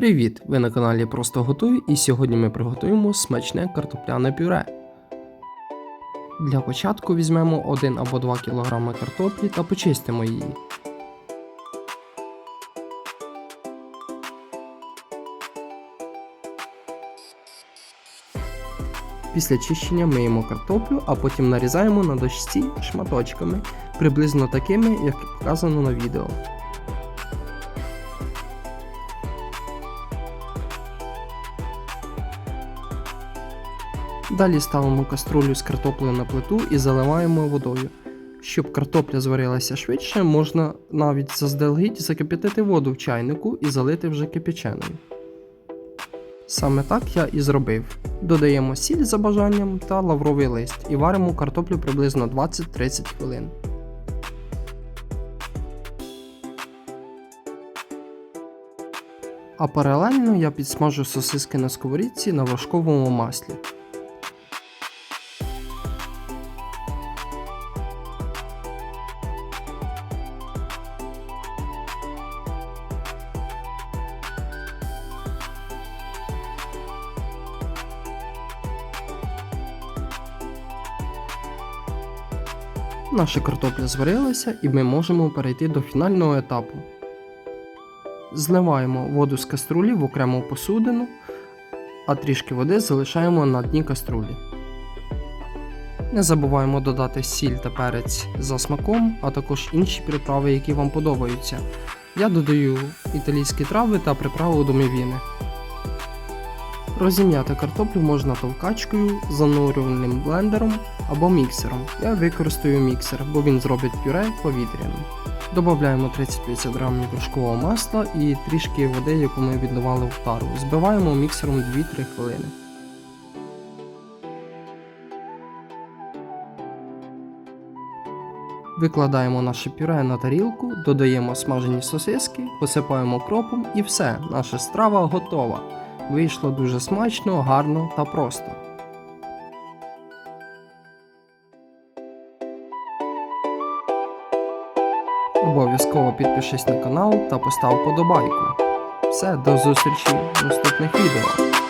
Привіт! Ви на каналі Просто Готуй і сьогодні ми приготуємо смачне картопляне пюре. Для початку візьмемо 1 або 2 кг картоплі та почистимо її. Після чищення миємо картоплю, а потім нарізаємо на дошці шматочками, приблизно такими, як показано на відео. Далі ставимо каструлю з картоплею на плиту і заливаємо водою. Щоб картопля зварилася швидше, можна навіть заздалегідь закипятити воду в чайнику і залити вже кипяченою. Саме так я і зробив. Додаємо сіль за бажанням та лавровий лист і варимо картоплю приблизно 20-30 хвилин. А паралельно я підсмажу сосиски на сковорідці на вершковому маслі. Наша картопля зварилася і ми можемо перейти до фінального етапу. Зливаємо воду з каструлі в окрему посудину, а трішки води залишаємо на дні каструлі. Не забуваємо додати сіль та перець за смаком, а також інші приправи, які вам подобаються. Я додаю італійські трави та приправу до мівіни. Розім'яти картоплю можна товкачкою, занурювальним блендером або міксером. Я використаю міксер, бо він зробить пюре повітряним. Додаємо 30-50 грамів вершкового масла і трішки води, яку ми відливали в тару. Збиваємо міксером 2-3 хвилини. Викладаємо наше пюре на тарілку, додаємо смажені сосиски, посипаємо кропом і все, наша страва готова. Вийшло дуже смачно, гарно та просто. Обов'язково підпишись на канал та постав подобайку. Все, до зустрічі в наступних відео.